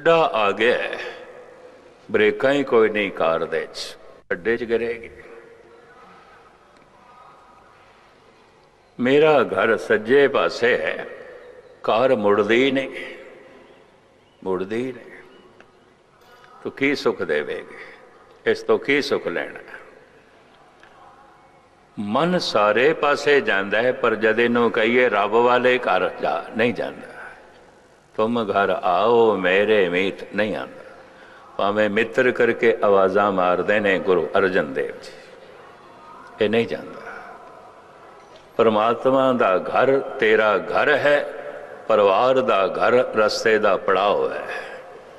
ਖੱਡਾ ਆ ਗਿਆ ਹੈ। ਬ੍ਰੇਕਾਂ ਹੀ ਕੋਈ ਨਹੀਂ ਕਾਰ ਦੇ ਚ ਖੱਡੇ ਚ ਗਿਰੇਗੀ ਮੇਰਾ ਘਰ ਸੱਜੇ ਪਾਸੇ ਹੈ। ਕਾਰ ਮੁੜਦੀ ਹੀ ਨਹੀਂ। ਮੁੜਦੀ ਹੀ ਨਹੀਂ। ਤੂੰ ਕੀ ਸੁਖ ਦੇਵੇਗੀ? ਇਸ ਤੋਂ ਕੀ ਸੁਖ ਲੈਣਾ? ਮਨ ਸਾਰੇ ਪਾਸੇ ਜਾਂਦਾ ਹੈ, ਪਰ ਜਦ ਇਹਨੂੰ ਕਹੀਏ ਰੱਬ ਵਾਲੇ ਘਰ ਜਾ ਨਹੀਂ ਜਾਂਦਾ। ਤੁਮ ਘਰ ਆਓ, ਮੇਰੇ ਮੀਤ ਨਹੀਂ ਆਂਦਾ ਭਾਵੇਂ ਮਿੱਤਰ ਕਰਕੇ ਆਵਾਜ਼ਾਂ ਮਾਰਦੇ ਨੇ ਗੁਰੂ ਅਰਜਨ ਦੇਵ ਜੀ। ਇਹ ਨਹੀਂ ਜਾਂਦਾ। ਪਰਮਾਤਮਾ ਦਾ ਘਰ ਤੇਰਾ ਘਰ ਹੈ, ਪਰਿਵਾਰ ਦਾ ਘਰ ਰਸਤੇ ਦਾ ਪੜਾਅ ਹੈ।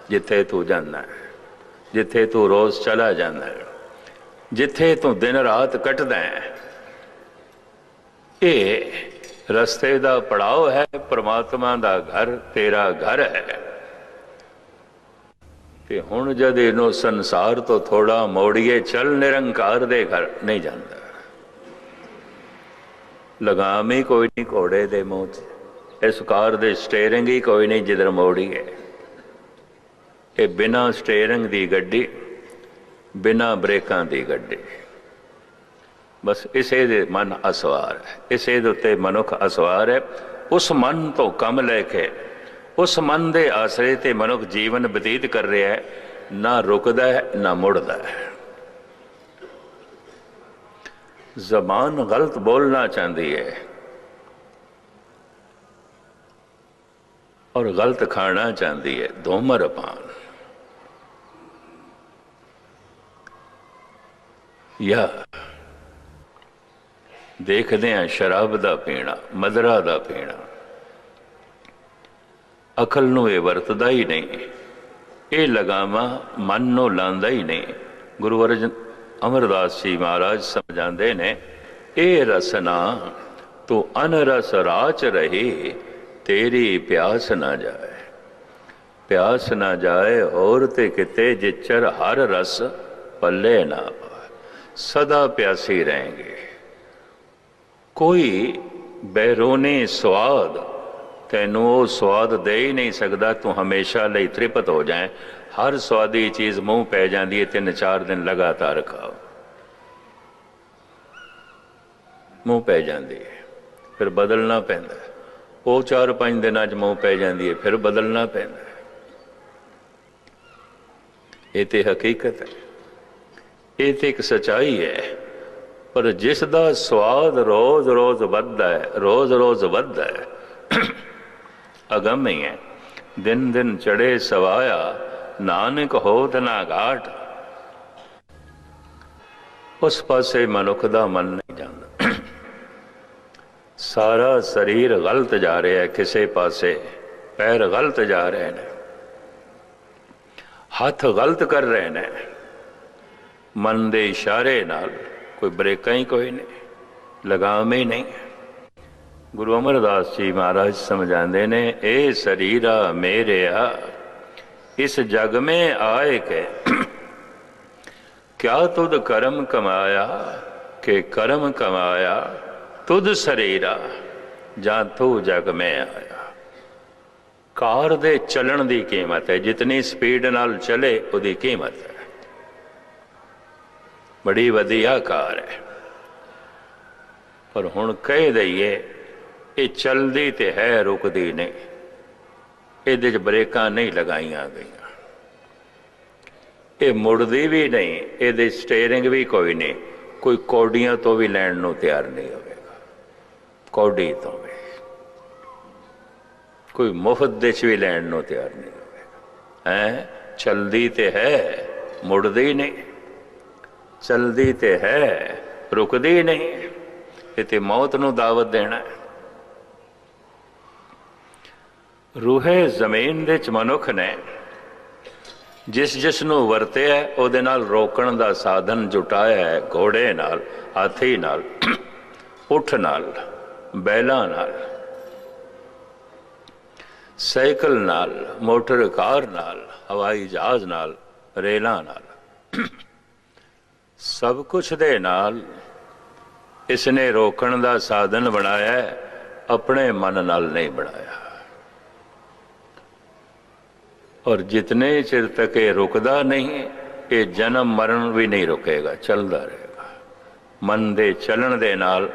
ਜਿੱਥੇ ਤੂੰ ਜਾਂਦਾ ਹੈ, ਜਿੱਥੇ ਤੂੰ ਰੋਜ਼ ਚਲਾ ਜਾਂਦਾ ਹੈ, ਜਿੱਥੇ ਤੂੰ ਦਿਨ ਰਾਤ ਕੱਟਦਾ ਹੈ, ਇਹ ਰਸਤੇ ਦਾ ਪੜਾਓ ਹੈ, ਪ੍ਰਮਾਤਮਾ ਦਾ ਘਰ ਤੇਰਾ ਘਰ ਹੈ। ਤੇ ਹੁਣ ਜਦ ਇਹਨੂੰ ਸੰਸਾਰ ਤੋਂ ਥੋੜਾ ਮੋੜੀਏ, ਚੱਲ ਨਿਰੰਕਾਰ ਦੇ ਘਰ ਨਹੀਂ ਜਾਂਦਾ। ਲਗਾਮ ਹੀ ਕੋਈ ਨਹੀਂ ਘੋੜੇ ਦੇ ਮੂੰਹ 'ਚ ਇਸ ਕਾਰ ਦੇ ਸਟੀਅਰਿੰਗ ਹੀ ਕੋਈ ਨਹੀਂ ਜਿੱਧਰ ਮੋੜੀਏ। ਇਹ ਬਿਨਾ ਸਟੀਅਰਿੰਗ ਦੀ ਗੱਡੀ, ਬਿਨਾ ਬ੍ਰੇਕਾਂ ਦੀ ਗੱਡੀ। ਬਸ ਇਸੇ ਦੇ ਮਨ ਅਸਵਾਰ ਹੈ। ਇਸੇ ਦੇ ਉੱਤੇ ਮਨੁੱਖ ਅਸਵਾਰ ਹੈ। ਉਸ ਮਨ ਤੋਂ ਕੰਮ ਲੈ ਕੇ, ਉਸ ਮਨ ਦੇ ਆਸਰੇ ਤੇ ਮਨੁੱਖ ਜੀਵਨ ਬਤੀਤ ਕਰ ਰਿਹਾ ਹੈ, ਨਾ ਰੁਕਦਾ ਹੈ, ਨਾ ਮੁੜਦਾ ਹੈ। ਜ਼ਬਾਨ ਗਲਤ ਬੋਲਣਾ ਚਾਹੁੰਦੀ ਹੈ ਔਰ ਗਲਤ ਖਾਣਾ ਚਾਹੁੰਦੀ ਹੈ। ਧੂਮਰਪਾਨ। ਯਾ ਦੇਖਦੇ ਆ ਸ਼ਰਾਬ ਦਾ ਪੀਣਾ, ਮਦਰਾ ਦਾ ਪੀਣਾ। ਅਕਲ ਨੂੰ ਇਹ ਵਰਤਦਾ ਹੀ ਨਹੀਂ। ਇਹ ਲਗਾਵਾ ਮਨ ਨੂੰ ਲਾਂਦਾ ਹੀ ਨਹੀਂ। ਗੁਰੂ ਅਰਜਨ ਅਮਰਦਾਸ ਜੀ ਮਹਾਰਾਜ ਸਮਝਾਉਂਦੇ ਨੇ, ਇਹ ਰਸਨਾ ਤੂੰ ਅਨਰਸ ਰਾਚ ਰਹੀ, ਤੇਰੀ ਪਿਆਸ ਨਾ ਜਾਏ। ਪਿਆਸ ਨਾ ਜਾਏ, ਹੋਰ ਤੇ ਕਿਤੇ ਜਿਚਰ ਹਰ ਰਸ ਪੱਲੇ ਨਾ ਪਾਏ। ਸਦਾ ਪਿਆਸੀ ਰਹੇਂਗੇ ਕੋਈ ਬੈਰੋਨੇ ਸਵਾਦ ਤੈਨੂੰ ਉਹ ਸਵਾਦ ਦੇ ਹੀ ਨਹੀਂ ਸਕਦਾ, ਤੂੰ ਹਮੇਸ਼ਾ ਲਈ ਤ੍ਰਿਪਤ ਹੋ ਜਾਏ। ਹਰ ਸਵਾਦੀ ਚੀਜ਼ ਮੂੰਹ ਪੈ ਜਾਂਦੀ ਹੈ ਤਿੰਨ ਚਾਰ ਦਿਨ ਲਗਾਤਾਰ ਖਾਓ। ਮੂੰਹ ਪੈ ਜਾਂਦੀ ਹੈ ਫਿਰ ਬਦਲਣਾ ਪੈਂਦਾ ਉਹ ਚਾਰ ਪੰਜ ਦਿਨਾਂ 'ਚ ਮੂੰਹ ਪੈ ਜਾਂਦੀ ਹੈ ਫਿਰ ਬਦਲਣਾ ਪੈਂਦਾ ਇਹ ਤੇ ਹਕੀਕਤ ਹੈ ਇਹ ਤੇ ਇੱਕ ਸਚਾਈ ਹੈ ਪਰ ਜਿਸ ਦਾ ਸਵਾਦ ਰੋਜ਼-ਰੋਜ਼ ਵੱਧਦਾ ਹੈ ਰੋਜ਼-ਰੋਜ਼ ਵੱਧਦਾ ਹੈ, ਅਗਮ ਹੀ ਹੈ। ਦਿਨ ਦਿਨ ਚੜੇ ਸਵਾਇਆ, ਨਾਨਕ ਹੋਤ ਨਾ ਘਾਟ। ਉਸ ਪਾਸੇ ਮਨੁੱਖ ਦਾ ਮਨ ਨਹੀਂ ਜਾਂਦਾ। ਸਾਰਾ ਸਰੀਰ ਗਲਤ ਜਾ ਰਿਹਾ ਹੈ, ਕਿਸੇ ਪਾਸੇ ਪੈਰ ਗਲਤ ਜਾ ਰਹੇ ਨੇ। ਹੱਥ ਗਲਤ ਕਰ ਰਹੇ ਨੇ। ਮਨ ਦੇ ਇਸ਼ਾਰੇ ਨਾਲ ਕੋਈ ਬ੍ਰੇਕਾਂ ਹੀ ਕੋਈ ਨਹੀਂ, ਲਗਾਮ ਹੀ ਨਹੀਂ। ਗੁਰੂ ਅਮਰਦਾਸ ਜੀ ਮਹਾਰਾਜ ਸਮਝਾਉਂਦੇ ਨੇ ਇਹ ਸਰੀਰਾ ਮੇਰਿਆ ਇਸ ਜਗ में ਆਏ ਕੇ। ਕਿਆ ਤੁਧ ਕਰਮ ਕਮਾਇਆ, ਕਿ ਕਰਮ ਕਮਾਇਆ, ਤੁਧ ਸਰੀਰਾ, ਜਾਂ ਤੂੰ ਜਗ में ਆਇਆ? ਕਾਰ ਦੇ ਚੱਲਣ ਦੀ ਕੀਮਤ ਹੈ, ਜਿਤਨੀ ਸਪੀਡ ਨਾਲ ਚਲੇ, ਉਹਦੀ ਕੀਮਤ ਹੈ। ਬੜੀ ਵਧੀਆ ਕਾਰ ਹੈ। ਪਰ ਹੁਣ ਕਹਿ ਦਈਏ, ਇਹ ਚਲਦੀ ਤੇ ਹੈ, ਰੁਕਦੀ ਨਹੀਂ। ਇਹਦੇ 'ਚ ਬ੍ਰੇਕਾਂ ਨਹੀਂ ਲਗਾਈਆਂ ਗਈਆਂ। ਇਹ ਮੁੜਦੀ ਵੀ ਨਹੀਂ, ਇਹਦੇ ਸਟੀਅਰਿੰਗ ਵੀ ਕੋਈ ਨਹੀਂ। ਕੋਈ ਕੌਡੀਆਂ ਤੋਂ ਵੀ ਲੈਣ ਨੂੰ ਤਿਆਰ ਨਹੀਂ ਹੋਵੇਗਾ। ਕੌਡੀ ਤੋਂ ਵੀ। ਕੋਈ ਮੁਫਤ ਦੇ 'ਚ ਵੀ ਲੈਣ ਨੂੰ ਤਿਆਰ ਨਹੀਂ ਹੋਵੇਗਾ। ਹੈ? ਚਲਦੀ ਤੇ ਹੈ, ਮੁੜਦੀ ਨਹੀਂ। ਚਲਦੀ ਤੇ ਹੈ, ਰੁਕਦੀ ਨਹੀਂ ਇਹ ਤੇ ਮੌਤ ਨੂੰ ਦਾਵਤ ਦੇਣਾ ਹੈ। ਰੂਹੇ ਜ਼ਮੀਨ ਦੇ ਚ ਮਨੁੱਖ ਨੇ ਜਿਸ ਜਿਸ ਨੂੰ ਵਰਤਿਆ, ਉਹਦੇ ਨਾਲ ਰੋਕਣ ਦਾ ਸਾਧਨ ਜੁਟਾਇਆ ਹੈ, ਘੋੜੇ ਨਾਲ, ਹਾਥੀ ਨਾਲ, ਉਠ ਨਾਲ, ਬੈਲਾਂ ਨਾਲ, ਸਾਈਕਲ ਨਾਲ, ਮੋਟਰ ਕਾਰ ਨਾਲ, ਹਵਾਈ ਜਹਾਜ਼ ਨਾਲ, ਰੇਲਾਂ ਨਾਲ। ਸਭ ਕੁਝ ਦੇ ਨਾਲ ਇਸ ਨੇ ਰੋਕਣ ਦਾ ਸਾਧਨ ਬਣਾਇਆ, ਆਪਣੇ ਮਨ ਨਾਲ ਨਹੀਂ ਬਣਾਇਆ। ਔਰ ਜਿਤਨੇ ਚਿਰ ਤੱਕ ਇਹ ਰੁਕਦਾ ਨਹੀਂ, ਇਹ ਜਨਮ ਮਰਨ ਵੀ ਨਹੀਂ ਰੁਕੇਗਾ, ਚੱਲਦਾ ਰਹੇਗਾ। ਮਨ ਦੇ ਚੱਲਣ ਦੇ ਨਾਲ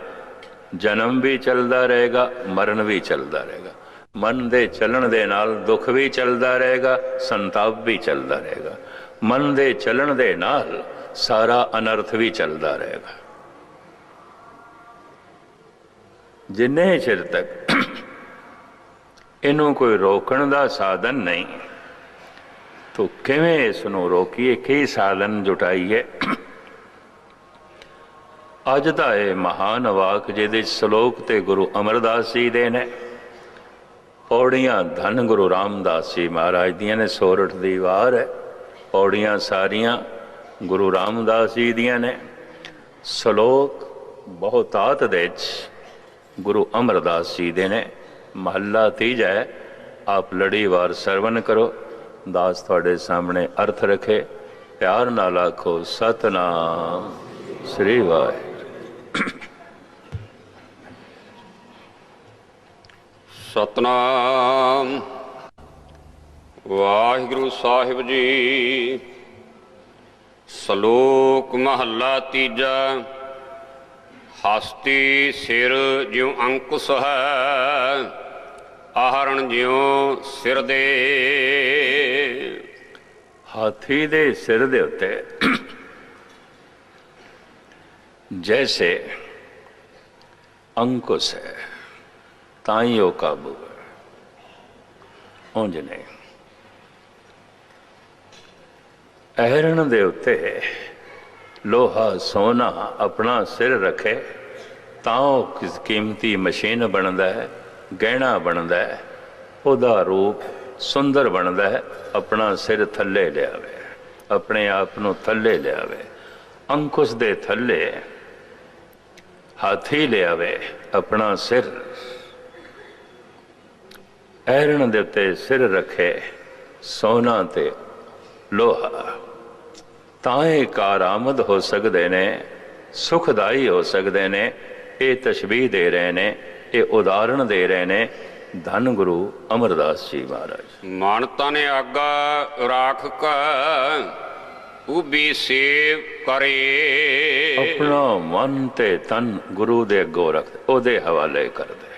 ਜਨਮ ਵੀ ਚੱਲਦਾ ਰਹੇਗਾ, ਮਰਨ ਵੀ ਚੱਲਦਾ ਰਹੇਗਾ। ਮਨ ਦੇ ਚੱਲਣ ਦੇ ਨਾਲ ਦੁੱਖ ਵੀ ਚੱਲਦਾ ਰਹੇਗਾ, ਸੰਤਾਪ ਵੀ ਚੱਲਦਾ ਰਹੇਗਾ। ਮਨ ਦੇ ਚੱਲਣ ਦੇ ਨਾਲ ਸਾਰਾ ਅਨਰਥ ਵੀ ਚੱਲਦਾ ਰਹੇਗਾ। ਜਿੰਨੇ ਚਿਰ ਤੱਕ ਇਹਨੂੰ ਕੋਈ ਰੋਕਣ ਦਾ ਸਾਧਨ ਨਹੀਂ, ਤੋ ਕਿਵੇਂ ਇਸ ਨੂੰ ਰੋਕੀਏ, ਕੀ ਸਾਧਨ ਜੁਟਾਈਏ? ਅੱਜ ਦਾ ਇਹ ਮਹਾਨ ਵਾਕ ਜਿਹਦੇ ਸ਼ਲੋਕ ਤੇ ਗੁਰੂ ਅਮਰਦਾਸ ਜੀ ਦੇ ਨੇ, ਪੌੜੀਆਂ ਧੰਨ ਗੁਰੂ ਰਾਮਦਾਸ ਜੀ ਮਹਾਰਾਜ ਦੀਆਂ ਨੇ, ਸੋਰਠ ਦੀ ਵਾਰ ਹੈ, ਪੌੜੀਆਂ ਸਾਰੀਆਂ ਗੁਰੂ ਰਾਮਦਾਸ ਜੀ ਦੀਆਂ ਨੇ। ਸ਼ਲੋਕ ਬਹੁਤਾਤ ਦੇ ਵਿੱਚ ਗੁਰੂ ਅਮਰਦਾਸ ਜੀ ਦੇ ਨੇ। ਮਹੱਲਾ ਤੀਜਾ ਹੈ, ਆਪ ਲੜੀ ਵਾਰ ਸਰਵਨ ਕਰੋ। ਦਾਸ ਤੁਹਾਡੇ ਸਾਹਮਣੇ ਅਰਥ ਰੱਖੇ। ਪਿਆਰ ਨਾਲ ਆਖੋ, ਸਤਨਾਮ, ਸ੍ਰੀ ਵਾਹਿਗੁਰੂ। ਸਤਨਾਮ। ਵਾਹਿਗੁਰੂ ਸਾਹਿਬ ਜੀ। ਸ਼ਲੋਕ ਮਹੱਲਾ ਤੀਜਾ। ਹਸਤੀ ਸਿਰ ਜਿਉ ਅੰਕੁਸ਼ ਹੈ, ਆਹਰਣ ਜਿਉ ਸਿਰ ਦੇ। ਹਾਥੀ ਦੇ ਸਿਰ ਦੇ ਉੱਤੇ ਜੈਸੇ ਅੰਕੁਸ਼ ਹੈ, ਤਾਂ ਹੀ ਉਹ ਕਾਬੂ ਹੈ। ਉਂਝ ਨਹੀਂ। ਅਹਰਣ ਦੇ ਉੱਤੇ ਲੋਹਾ ਸੋਨਾ ਆਪਣਾ ਸਿਰ ਰੱਖੇ, ਤਾਂ ਉਹ ਕਿਸ ਕੀਮਤੀ ਮਸ਼ੀਨ ਬਣਦਾ ਹੈ, ਗਹਿਣਾ ਬਣਦਾ ਹੈ, ਉਹਦਾ ਰੂਪ ਸੁੰਦਰ ਬਣਦਾ ਹੈ, ਆਪਣਾ ਸਿਰ ਥੱਲੇ ਲਿਆਵੇ, ਆਪਣੇ ਆਪ ਨੂੰ ਥੱਲੇ ਲਿਆਵੇ, ਅੰਕੁਸ਼ ਦੇ ਥੱਲੇ ਹਾਥੀ ਲਿਆਵੇ, ਆਪਣਾ ਸਿਰ। ਐਰਣ ਦੇ ਉੱਤੇ ਸਿਰ ਰੱਖੇ ਸੋਨਾ ਤੇ ਲੋਹਾ। ਤਾਂ ਇਹ ਕਾਰਾਮਦ ਹੋ ਸਕਦੇ ਨੇ ਸੁਖਦਾਈ ਹੋ ਸਕਦੇ ਨੇ ਇਹ ਤਸ਼ਬੀਹ ਦੇ ਰਹੇ ਨੇ ਇਹ ਉਦਾਹਰਣ ਦੇ ਰਹੇ ਨੇ ਧੰਨ ਗੁਰੂ ਅਮਰਦਾਸ ਜੀ ਮਹਾਰਾਜ। ਮਨ ਤਨ ਆਗਾ ਰਾਖ ਕਾ ਉਬੀ ਸੇਵ ਕਰੇ। ਆਪਣਾ ਮਨ ਤੇ ਤਨ ਗੁਰੂ ਦੇ ਅੱਗੋਂ ਰੱਖ ਉਹਦੇ ਹਵਾਲੇ ਕਰ ਦੇ।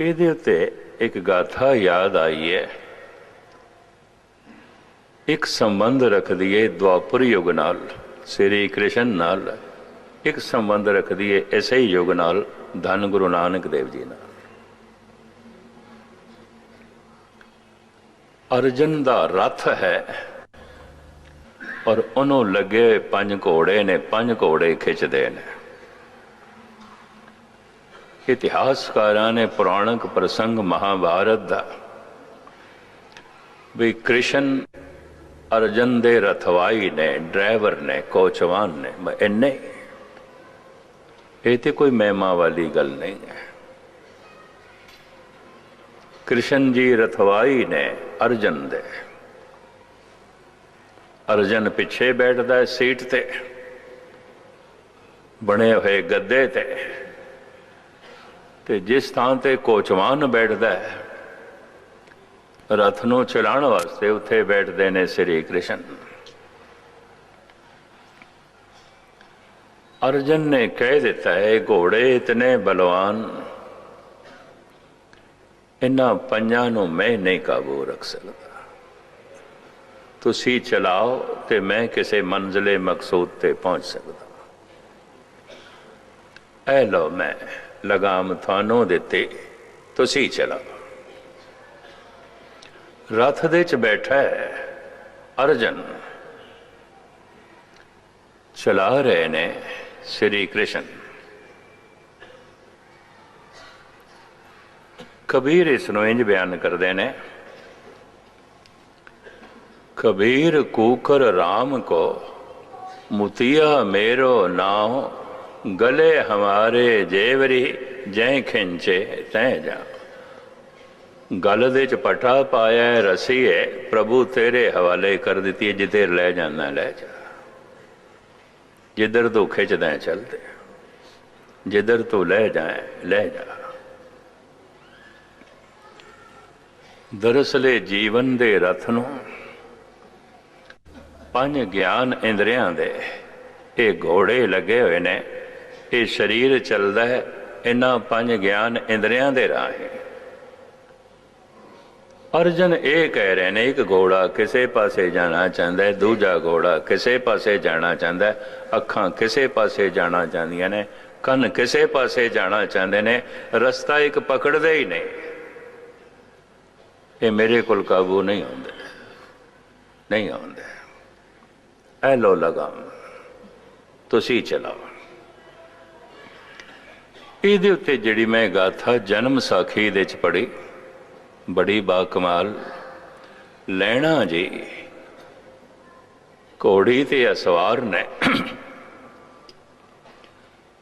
ਇਹਦੇ ਉੱਤੇ ਇੱਕ ਗਾਥਾ ਯਾਦ ਆਈ ਹੈ। ਇੱਕ ਸੰਬੰਧ ਰੱਖਦੀ ਏ ਦੁਆਪਰ ਯੁਗ ਨਾਲ, ਸ੍ਰੀ ਕ੍ਰਿਸ਼ਨ ਨਾਲ। ਇੱਕ ਸੰਬੰਧ ਰੱਖਦੀ ਏ ਇਸੇ ਹੀ ਯੁਗ ਨਾਲ, ਧੰਨ ਗੁਰੂ ਨਾਨਕ ਦੇਵ ਜੀ ਨਾਲ। ਅਰਜਨ ਦਾ ਰਥ ਹੈ ਔਰ ਉਹਨੂੰ ਲੱਗੇ ਹੋਏ ਪੰਜ ਘੋੜੇ ਨੇ, ਪੰਜ ਘੋੜੇ ਖਿੱਚਦੇ ਨੇ। ਇਤਿਹਾਸਕਾਰਾਂ ਨੇ ਪੁਰਾਣਕ ਪ੍ਰਸੰਗ ਮਹਾਭਾਰਤ ਦਾ ਵੀ ਕ੍ਰਿਸ਼ਨ ਅਰਜਨ ਦੇ ਰਥਵਾਈ ਨੇ, ਡਰਾਈਵਰ ਨੇ, ਕੋਚਵਾਨ ਨੇ ਇੰਨੇ ਇਹ ਤੇ ਕੋਈ ਮਹਿਮਾ ਵਾਲੀ ਗੱਲ ਨਹੀਂ ਹੈ। ਕ੍ਰਿਸ਼ਨ ਜੀ ਰਥਵਾਈ ਨੇ ਅਰਜਨ ਦੇ। ਅਰਜਨ ਪਿੱਛੇ ਬੈਠਦਾ ਹੈ ਸੀਟ ਤੇ। ਬਣੇ ਹੋਏ ਗੱਦੇ ਤੇ। ਤੇ ਜਿਸ ਥਾਂ ਤੇ ਕੋਚਵਾਨ ਬੈਠਦਾ ਹੈ ਰਥ ਨੂੰ ਚਲਾਉਣ ਵਾਸਤੇ ਉੱਥੇ ਬੈਠਦੇ ਨੇ ਸ੍ਰੀ ਕ੍ਰਿਸ਼ਨ ਅਰਜਨ ਨੇ ਕਹਿ ਦਿੱਤਾ ਹੈ ਘੋੜੇ ਇਤਨੇ ਬਲਵਾਨ ਇਹਨਾਂ ਪੰਜਾਂ ਨੂੰ ਮੈਂ ਨਹੀਂ ਕਾਬੂ ਰੱਖ ਸਕਦਾ ਤੁਸੀਂ ਚਲਾਓ ਤੇ ਮੈਂ ਕਿਸੇ ਮੰਜ਼ਲੇ ਮਕਸੂਦ ਤੇ ਪਹੁੰਚ ਸਕਦਾ ਐ ਲੋ ਮੈਂ ਲਗਾਮ ਤੁਹਾਨੂੰ ਦਿੱਤੀ ਤੁਸੀਂ ਚਲਾਓ ਰਥ ਦੇ ਚ ਬੈਠਾ ਹੈ ਅਰਜਨ। ਚਲਾ ਰਹੇ ਨੇ ਸ੍ਰੀ ਕ੍ਰਿਸ਼ਨ। ਕਬੀਰ ਇਸ ਨੂੰ ਇੰਜ ਬਿਆਨ ਕਰਦੇ ਨੇ, ਕਬੀਰ ਕੂਕਰ ਰਾਮ ਕੋ, ਮੁਤੀਆ ਮੇਰੋ ਨਾਉ ਗਲੇ ਹਮਾਰੇ ਜੇਵਰੀ, ਜੈ ਖਿੰਚੇ ਤੈ ਜਾ ਗਲ ਦੇ ਚਪਟਾ ਪਾਇਆ ਰਸੀ ਹੈ ਪ੍ਰਭੂ ਤੇਰੇ ਹਵਾਲੇ ਕਰ ਦਿੱਤੀ ਹੈ ਜਿੱਥੇ ਲੈ ਜਾਂਦਾ ਲੈ ਜਾ। ਜਿੱਧਰ ਤੂੰ ਖਿੱਚਦਾ ਹੈ, ਚੱਲਦੇ ਜਿੱਧਰ ਤੂੰ ਲੈ ਜਾਏ ਲੈ ਜਾ। ਦਰਅਸਲ ਇਹ ਜੀਵਨ ਦੇ ਰਥ ਨੂੰ ਪੰਜ ਗਿਆਨ ਇੰਦਰੀਆਂ ਦੇ ਇਹ ਘੋੜੇ ਲੱਗੇ ਹੋਏ ਨੇ ਇਹ ਸਰੀਰ ਚੱਲਦਾ ਹੈ ਇਹਨਾਂ ਪੰਜ ਗਿਆਨ ਇੰਦਰੀਆਂ ਦੇ ਰਾਹੀਂ। ਅਰਜਨ ਇਹ ਕਹਿ ਰਹੇ ਨੇ, ਇੱਕ ਘੋੜਾ ਕਿਸੇ ਪਾਸੇ ਜਾਣਾ ਚਾਹੁੰਦਾ ਹੈ, ਦੂਜਾ ਘੋੜਾ ਕਿਸੇ ਪਾਸੇ ਜਾਣਾ ਚਾਹੁੰਦਾ ਹੈ, ਅੱਖਾਂ ਕਿਸੇ ਪਾਸੇ ਜਾਣਾ ਚਾਹੁੰਦੀਆਂ ਨੇ, ਕੰਨ ਕਿਸੇ ਪਾਸੇ ਜਾਣਾ ਚਾਹੁੰਦੇ ਨੇ, ਰਸਤਾ ਇੱਕ ਪਕੜਦੇ ਹੀ ਨਹੀਂ ਇਹ ਮੇਰੇ ਕੋਲ ਕਾਬੂ ਨਹੀਂ ਹੁੰਦੇ ਨਹੀਂ ਹੁੰਦੇ ਐ ਲੋ ਲਗਾਮ। ਤੁਸੀਂ ਚਲਾਓ। ਇਹਦੇ ਉੱਤੇ ਜਿਹੜੀ ਮੈਂ ਗਾਥਾ ਜਨਮ ਸਾਖੀ ਦੇ ਚ ਪੜੀ ਬੜੀ ਬਾ ਕਮਾਲ। ਲੈਣਾ ਜੀ, ਘੋੜੀ ਤੇ ਅਸਵਾਰ ਨੇ।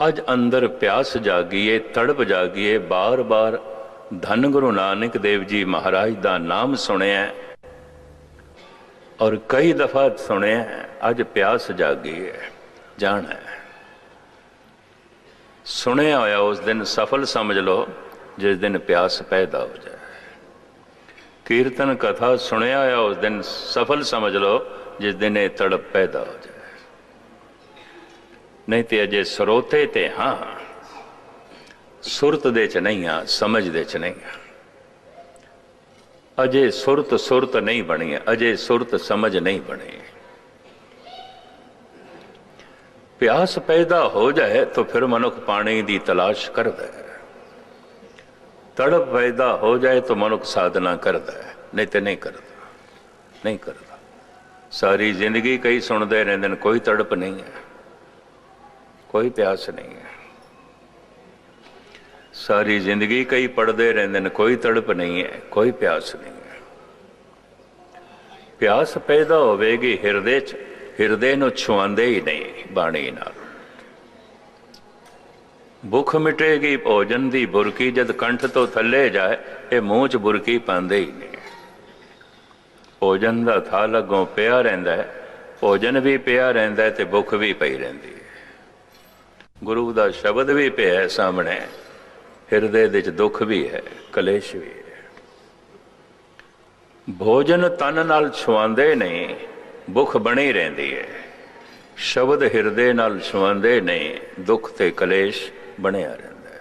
ਅੱਜ ਅੰਦਰ ਪਿਆਸ ਜਾਗੀਏ, ਤੜਪ ਜਾਗੀਏ, ਬਾਰ-ਬਾਰ ਧੰਨ ਗੁਰੂ ਨਾਨਕ ਦੇਵ ਜੀ ਮਹਾਰਾਜ ਦਾ ਨਾਮ ਸੁਣਿਆ। ਔਰ ਕਈ ਦਫਾ ਸੁਣਿਆ, ਅੱਜ ਪਿਆਸ ਜਾਗੀ ਹੈ ਜਾਣਾ। ਸੁਣਿਆ ਹੋਇਆ ਉਸ ਦਿਨ ਸਫਲ ਸਮਝ ਲਓ, ਜਿਸ ਦਿਨ ਪਿਆਸ ਪੈਦਾ ਹੋ ਜਾਏ। ਕੀਰਤਨ ਕਥਾ ਸੁਣਿਆ ਹੋਇਆ ਉਸ ਦਿਨ ਸਫਲ ਸਮਝ ਲਓ, ਜਿਸ ਦਿਨ ਇਹ ਤੜਪ ਪੈਦਾ ਹੋ ਜਾਏ। ਨਹੀਂ ਤੇ ਅਜੇ ਸਰੋਤੇ ਤੇ ਹਾਂ, ਸੁਰਤ ਦੇ ਚ ਨਹੀਂ ਆ, ਸਮਝ ਦੇ ਚ ਨਹੀਂ ਆ। ਅਜੇ ਸੁਰਤ ਸੁਰਤ ਨਹੀਂ ਬਣੀ, ਅਜੇ ਸੁਰਤ ਸਮਝ ਨਹੀਂ ਬਣੀ। ਪਿਆਸ ਪੈਦਾ ਹੋ ਜਾਏ, ਤਾਂ ਫਿਰ ਮਨੁੱਖ ਪਾਣੀ ਦੀ ਤਲਾਸ਼ ਕਰਦਾ ਹੈ ਤੜਪ ਪੈਦਾ ਹੋ ਜਾਏ ਤਾਂ ਮਨੁੱਖ ਸਾਧਨਾ ਕਰਦਾ ਹੈ, ਨਹੀਂ ਤੇ ਨਹੀਂ ਕਰਦਾ ਨਹੀਂ ਕਰਦਾ। ਸਾਰੀ ਜ਼ਿੰਦਗੀ ਕਈ ਸੁਣਦੇ ਰਹਿੰਦੇ ਨੇ, ਕੋਈ ਤੜਪ ਨਹੀਂ ਹੈ, ਕੋਈ ਪਿਆਸ ਨਹੀਂ ਹੈ। ਸਾਰੀ ਜ਼ਿੰਦਗੀ ਕਈ ਪੜਦੇ ਰਹਿੰਦੇ ਨੇ, ਕੋਈ ਤੜਪ ਨਹੀਂ ਹੈ, ਕੋਈ ਪਿਆਸ ਨਹੀਂ ਹੈ। ਪਿਆਸ ਪੈਦਾ ਹੋਵੇਗੀ ਹਿਰਦੇ 'ਚ, ਹਿਰਦੇ ਨੂੰ ਛੁਆਉਂਦੇ ਹੀ ਨਹੀਂ ਬਾਣੀ ਨਾਲ। ਭੁੱਖ ਮਿਟੇਗੀ, ਭੋਜਨ ਦੀ ਬੁਰਕੀ ਜਦ ਕੰਠ ਤੋਂ ਥੱਲੇ ਜਾਏ, ਇਹ ਮੂੰਹ 'ਚ ਬੁਰਕੀ ਪਾਉਂਦੇ ਹੀ ਨਹੀਂ ਭੋਜਨ ਦਾ ਥਾਲ ਅੱਗੋਂ ਪਿਆ ਰਹਿੰਦਾ ਹੈ, ਭੋਜਨ ਵੀ ਪਿਆ ਰਹਿੰਦਾ ਹੈ ਤੇ ਭੁੱਖ ਵੀ ਪਈ ਰਹਿੰਦੀ ਹੈ। ਗੁਰੂ ਦਾ ਸ਼ਬਦ ਵੀ ਪਿਆ ਹੈ ਸਾਹਮਣੇ, ਹਿਰਦੇ ਵਿੱਚ ਦੁੱਖ ਵੀ ਹੈ, ਕਲੇਸ਼ ਵੀ ਹੈ। ਭੋਜਨ ਤਨ ਨਾਲ ਛੁਆਉਂਦੇ ਨਹੀਂ, ਭੁੱਖ ਬਣੀ ਰਹਿੰਦੀ ਹੈ। ਸ਼ਬਦ ਹਿਰਦੇ ਨਾਲ ਛੁਆਉਂਦੇ ਨਹੀਂ, ਦੁੱਖ ਤੇ ਕਲੇਸ਼ ਬਣਿਆ ਰਹਿੰਦਾ ਹੈ।